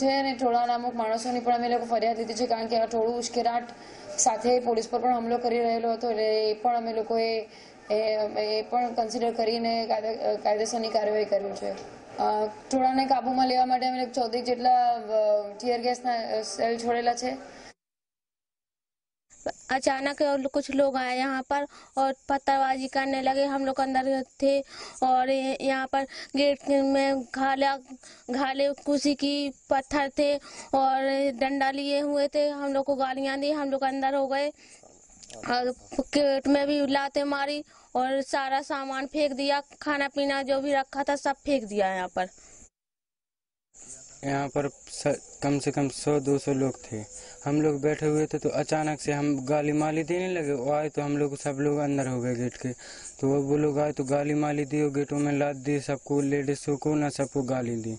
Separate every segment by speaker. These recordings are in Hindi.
Speaker 1: છે અને ટોળાના અમુક માણસોની પણ અમે લોકો ફરિયાદ લીધી છે કારણ કે આ ટોળું ઉશ્કેરાટ સાથે પોલીસ પર પણ હુમલો કરી રહેલો હતો એટલે એ પણ અમે લોકોએ એ પણ કન્સિડર કરીને કાયદેસરની કાર્યવાહી કર્યું છે. ટોળાને કાબૂમાં લેવા માટે અમે ચૌદેક જેટલા ટીયર ગેસના સેલ છોડેલા છે.
Speaker 2: अचानक कुछ लोग आए यहाँ पर और पत्थरबाजी करने लगे। हम लोग अंदर थे और यहाँ पर गेट में घाला, घाले कुशी की पत्थर थे और डंडा लिए हुए थे। हम लोग को गालियाँ दी। हम लोग अंदर हो गए और गेट में भी लाते मारी और सारा सामान फेंक दिया। खाना पीना जो भी रखा था सब फेंक दिया यहाँ पर।
Speaker 3: यहाँ पर कम से कम सौ, दो सौ लोग थे। हम लोग बैठे हुए थे तो अचानक से हम गाली माली देने लगे वो आए तो हम लोग, सब लोग अंदर हो गए गेट के। तो वो लोग आए तो गाली माली दी गेटों में लाद दी, सबको लेडीजों को ना सबको गाली दी।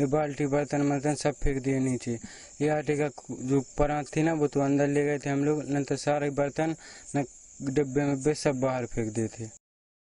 Speaker 3: ये बाल्टी, बर्तन वर्तन सब फेंक दिए नीचे। ये आटे का जो परात थी ना, वो तो अंदर ले गए थे हम लोग न तो सारे बर्तन न, डिब्बे में सब बाहर फेंक दिए थे।